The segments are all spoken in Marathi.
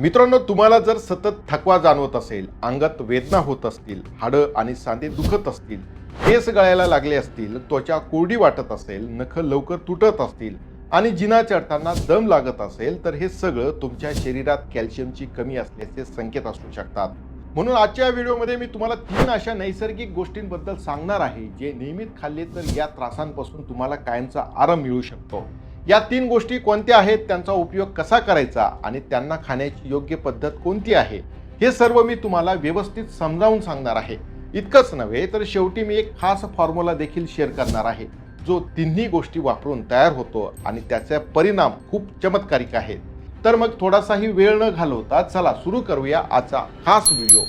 मित्रांनो तुम्हाला जर सतत थकवा जाणवत असेल अंगात वेदना होत असतील हाडं आणि सांधे दुखत असतील केस गळायला लागले असतील त्वचा कोरडी वाटत असेल नख लवकर तुटत असतील आणि जिना चढताना दम लागत असेल तर हे सगळं तुमच्या शरीरात कॅल्शियमची कमी असल्याचे संकेत असू शकतात. म्हणून आजच्या व्हिडिओमध्ये मी तुम्हाला तीन अशा नैसर्गिक गोष्टींबद्दल सांगणार आहे जे नियमित खाल्ले तर या त्रासांपासून तुम्हाला कायमचा आराम मिळू शकतो. या तीन गोष्टी कोणत्या आहेत त्यांचा उपयोग कसा करायचा आणि त्यांना खाण्याची योग्य पद्धत कोणती आहे हे सर्व मी तुम्हाला व्यवस्थित समजावून सांगणार आहे. इतकंच नव्हे तर शेवटी मी एक खास फॉर्म्युला देखील शेअर करणार आहे जो तिन्ही गोष्टी वापरून तयार होतो आणि त्याचे परिणाम खूप चमत्कारिक आहेत. तर मग थोडासाही वेळ न घालवता चला सुरू करूया आजचा खास व्हिडिओ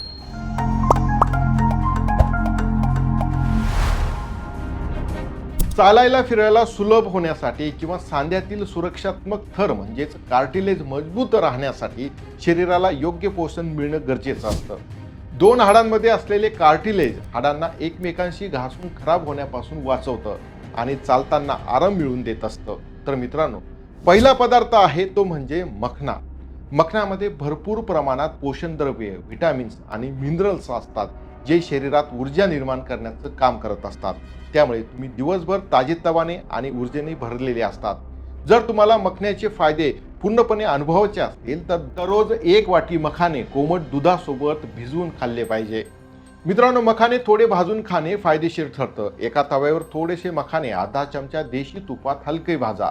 चालायला फिरायला सुलभ होण्यासाठी किंवा सांध्यातील सुरक्षात्मक थर म्हणजेच कार्टिलेज मजबूत राहण्यासाठी शरीराला योग्य पोषण मिळणं गरजेचं असतं. दोन हाडांमध्ये असलेले कार्टिलेज हाडांना एकमेकांशी घासून खराब होण्यापासून वाचवतं आणि चालताना आराम मिळवून देत असतं. तर मित्रांनो पहिला पदार्थ आहे तो म्हणजे मखना. मखनामध्ये भरपूर प्रमाणात पोषणद्रव्ये व्हिटॅमिन्स आणि मिनरल्स असतात. जे शरीरात ऊर्जा निर्माण करण्याचं काम करत असतात. त्यामुळे तुम्ही दिवसभर ताजेतवाने आणि ऊर्जेने भरलेले असतात. जर तुम्हाला मखण्याचे फायदे पूर्णपणे अनुभवायचे असतील तर दररोज एक वाटी मखाने कोमट दुधासोबत भिजवून खाल्ले पाहिजे. मित्रांनो मखाने थोडे भाजून खाणे फायदेशीर ठरतं. एका तव्यावर थोडेसे मखाने अर्धा चमचा देशी तुपात हलके भाजा.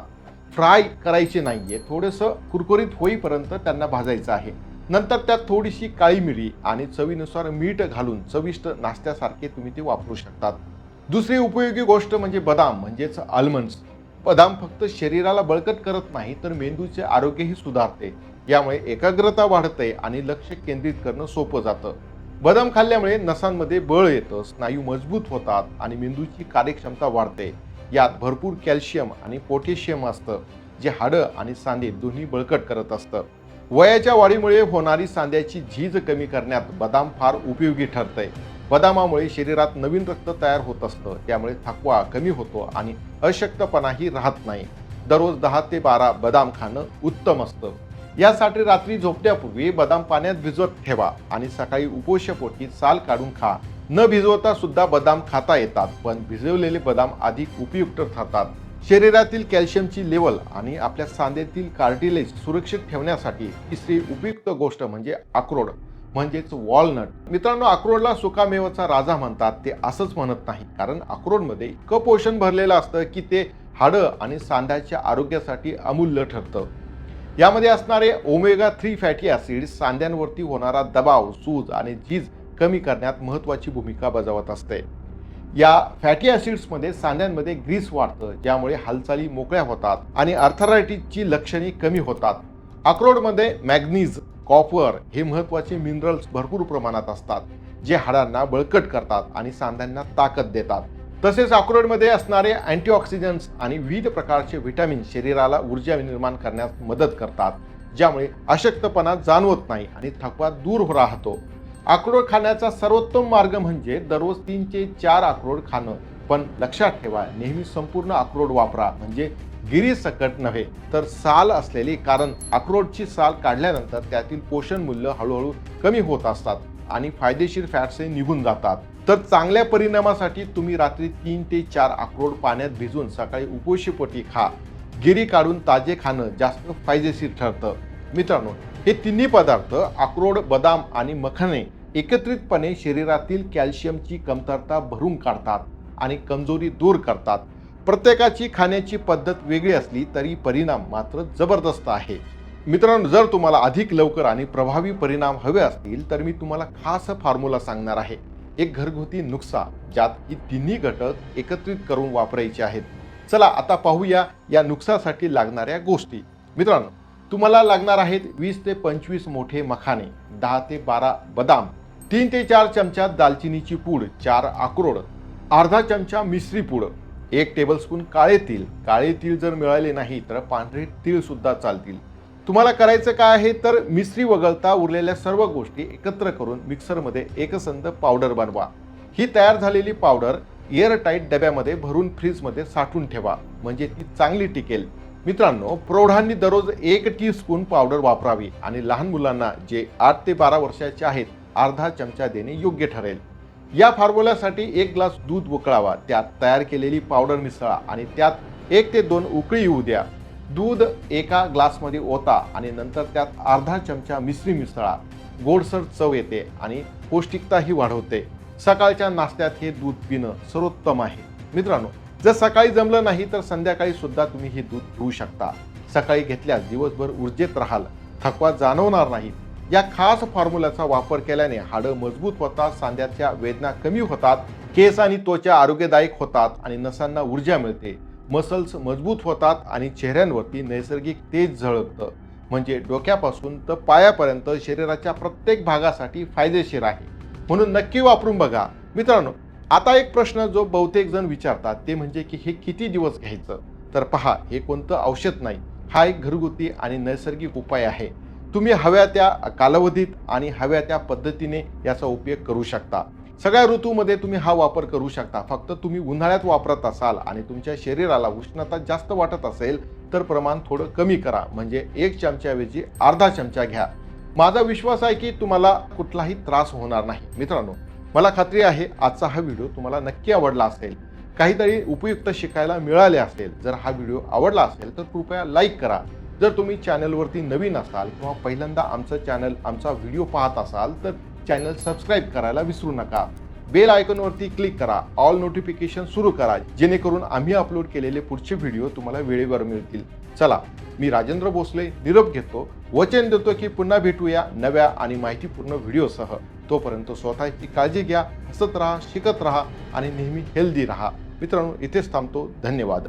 फ्राय करायचे नाहीये थोडंसं कुरकुरीत होईपर्यंत त्यांना भाजायचं आहे. नंतर त्यात थोडीशी काळी मिरी आणि चवीनुसार मीठ घालून चविष्ट नाश्त्यासारखे तुम्ही ते वापरू शकतात. दुसरी उपयोगी गोष्ट म्हणजे बदाम म्हणजेच आल्मंड्स बदाम फक्त शरीराला बळकट करत नाही तर मेंदूचे आरोग्यही सुधारते. यामुळे एकाग्रता वाढते आणि लक्ष केंद्रित करणं सोपं जातं. बदाम खाल्ल्यामुळे नसांमध्ये बळ येतं स्नायू मजबूत होतात आणि मेंदूची कार्यक्षमता वाढते. यात भरपूर कॅल्शियम आणि पोटॅशियम असतं जे हाडं आणि सांधे दोन्ही बळकट करत असतं. वयाच्या वाढीमुळे होणारी सांध्याची झीज कमी करण्यात बदाम फार उपयोगी ठरतंय. बदामामुळे शरीरात नवीन रक्त तयार होत असतं त्यामुळे थकवा कमी होतो आणि अशक्तपणाही राहत नाही. दररोज दहा ते बारा बदाम खाणं उत्तम असतं. यासाठी रात्री झोपण्यापूर्वी बदाम पाण्यात भिजवत ठेवा आणि सकाळी उपोषपोटी साल काढून खा. न भिजवता सुद्धा बदाम खाता येतात पण भिजवलेले बदाम अधिक उपयुक्त ठरतात. शरीरातील कॅल्शियमची लेवल आणि आपल्या सांधेतील कार्टिलेज सुरक्षित ठेवण्यासाठी तिसरी उपयुक्त गोष्ट म्हणजे अक्रोड म्हणजेच वॉलनट. मित्रांनो अक्रोडला सुकामेवाचा राजा म्हणतात ते असंच म्हणत नाही कारण अक्रोडमध्ये इतकं पोषण भरलेलं असतं की ते हाडं आणि सांध्याच्या आरोग्यासाठी अमूल्य ठरतं. यामध्ये असणारे ओमेगा थ्री फॅटी ॲसिड सांध्यांवरती होणारा दबाव सूज आणि झीज कमी करण्यात महत्त्वाची भूमिका बजावत असते. या फॅटी ॲसिड्समध्ये सांध्यांमध्ये ग्रीस वाढतं ज्यामुळे हालचाली मोकळ्या होतात आणि अर्थरायटिसची लक्षणे कमी होतात. अक्रोडमध्ये मॅग्नीज कॉपर हे महत्त्वाचे मिनरल्स भरपूर प्रमाणात असतात जे हाडांना बळकट करतात आणि सांध्यांना ताकद देतात. तसेच अक्रोडमध्ये असणारे अँटीऑक्सिडंट्स आणि विविध प्रकारचे व्हिटॅमिन शरीराला ऊर्जा निर्माण करण्यास मदत करतात ज्यामुळे अशक्तपणा जाणवत नाही आणि थकवा दूर राहतो. अक्रोड खाण्याचा सर्वोत्तम मार्ग म्हणजे दररोज तीन ते चार अक्रोड खाणं. पण लक्षात ठेवा नेहमी संपूर्ण अक्रोड वापरा. म्हणजे गिरी सकट नव्हे तर साल असलेली कारण अक्रोडची साल काढल्यानंतर त्यातील पोषण मूल्य हळूहळू कमी होत असतात आणि फायदेशीर फॅट्सही निघून जातात. तर चांगल्या परिणामासाठी तुम्ही रात्री तीन ते चार अक्रोड पाण्यात भिजून सकाळी उपोषीपोटी खा. गिरी काढून ताजे खाणं जास्त फायदेशीर ठरतं. मित्रांनो हे तिन्ही पदार्थ अक्रोड बदाम आणि मखणे एकत्रितपणे शरीरातील कॅल्शियमची कमतरता भरून काढतात आणि कमजोरी दूर करतात. प्रत्येकाची खाण्याची पद्धत वेगळी असली तरी परिणाम मात्र जबरदस्त आहे. मित्रांनो जर तुम्हाला अधिक लवकर आणि प्रभावी परिणाम हवे असतील तर मी तुम्हाला खास फॉर्म्युला सांगणार आहे. एक घरगुती नुकसा ज्यात ही तिन्ही घटक एकत्रित करून वापरायचे आहेत. चला आता पाहूया या नुकसासाठी लागणाऱ्या गोष्टी. मित्रांनो तुम्हाला लागणार आहेत वीस ते पंचवीस मोठे मखाने दहा ते बारा बदाम तीन ते चार चमचा दालचिनीची पूड चार अक्रोड अर्धा चमचा मिश्री पूड एक टेबलस्पून काळे तीळ. काळे तीळ जर मिळाले नाही तर पांढरे तीळ सुद्धा चालतील. तुम्हाला करायचं काय आहे तर मिश्री वगळता उरलेल्या सर्व गोष्टी एकत्र करून मिक्सरमध्ये एकसंध पावडर बनवा. ही तयार झालेली पावडर एअरटाईट डब्यामध्ये भरून फ्रीजमध्ये साठवून ठेवा म्हणजे ती चांगली टिकेल. मित्रांनो प्रौढांनी दररोज एक टी स्पून पावडर वापरावी आणि लहान मुलांना जे आठ ते बारा वर्षाचे आहेत अर्धा चमचा देणे योग्य ठरेल. या फॉर्म्युल्यासाठी एक ग्लास दूध उकळावा. त्यात तयार केलेली पावडर मिसळा आणि त्यात एक ते दोन उकळी येऊ द्या. दूध एका ग्लासमध्ये ओता आणि नंतर त्यात अर्धा चमचा मिसरी मिसळा. गोडसर चव येते आणि पौष्टिकताही वाढवते. सकाळच्या नाश्त्यात हे दूध पिणं सर्वोत्तम आहे. मित्रांनो जर सकाळी जमलं नाही तर संध्याकाळी सुद्धा तुम्ही हे दूध पिऊ शकता. सकाळी घेतल्यास दिवसभर ऊर्जेत राहाल. थकवा जाणवणार नाही. या खास फॉर्म्युलाचा वापर केल्याने हाडं मजबूत होतात सांध्याच्या वेदना कमी होतात केस आणि त्वचा आरोग्यदायक होतात आणि नसांना ऊर्जा मिळते. मसल्स मजबूत होतात आणि चेहऱ्यांवरती नैसर्गिक तेज झळकतं. म्हणजे डोक्यापासून तर पायापर्यंत शरीराच्या प्रत्येक भागासाठी फायदेशीर आहे. म्हणून नक्की वापरून बघा. मित्रांनो आता एक प्रश्न जो बहुतेक जण विचारतात ते म्हणजे की हे किती दिवस घ्यायचं? तर पहा हे कोणतं औषध नाही. हा एक घरगुती आणि नैसर्गिक उपाय आहे. तुम्ही हव्या त्या कालावधीत आणि हव्या त्या पद्धतीने याचा उपयोग करू शकता. सगळ्या ऋतूमध्ये तुम्ही हा वापर करू शकता. फक्त तुम्ही उन्हाळ्यात वापरत असाल आणि तुमच्या शरीराला उष्णता जास्त वाटत असेल तर प्रमाण थोडं कमी करा. म्हणजे एक चमच्याऐवजी अर्धा चमचा घ्या. माझा विश्वास आहे की तुम्हाला कुठलाही त्रास होणार नाही. मित्रांनो मला खात्री आहे आजचा हा व्हिडिओ तुम्हाला नक्की आवडला असेल. काहीतरी उपयुक्त शिकायला मिळाले असेल. जर हा व्हिडिओ आवडला असेल तर कृपया लाईक करा. जर तुम्ही चॅनलवरती नवीन असाल किंवा पहिल्यांदा आमचं चॅनल आमचा व्हिडिओ पाहत असाल तर चॅनल सबस्क्राईब करायला विसरू नका. बेल आयकॉनवरती क्लिक करा. ऑल नोटिफिकेशन सुरू करा जेणेकरून आम्ही अपलोड केलेले पुढचे व्हिडिओ तुम्हाला वेळेवर मिळतील. चला मी राजेंद्र भोसले निरोप घेतो. वचन देतो की पुन्हा भेटूया नव्या आणि माहितीपूर्ण व्हिडिओसह. तोपर्यंत स्वतःची काळजी घ्या हसत राहा शिकत राहा आणि नेहमी हेल्दी राहा. मित्रांनो इथेच थांबतो. धन्यवाद.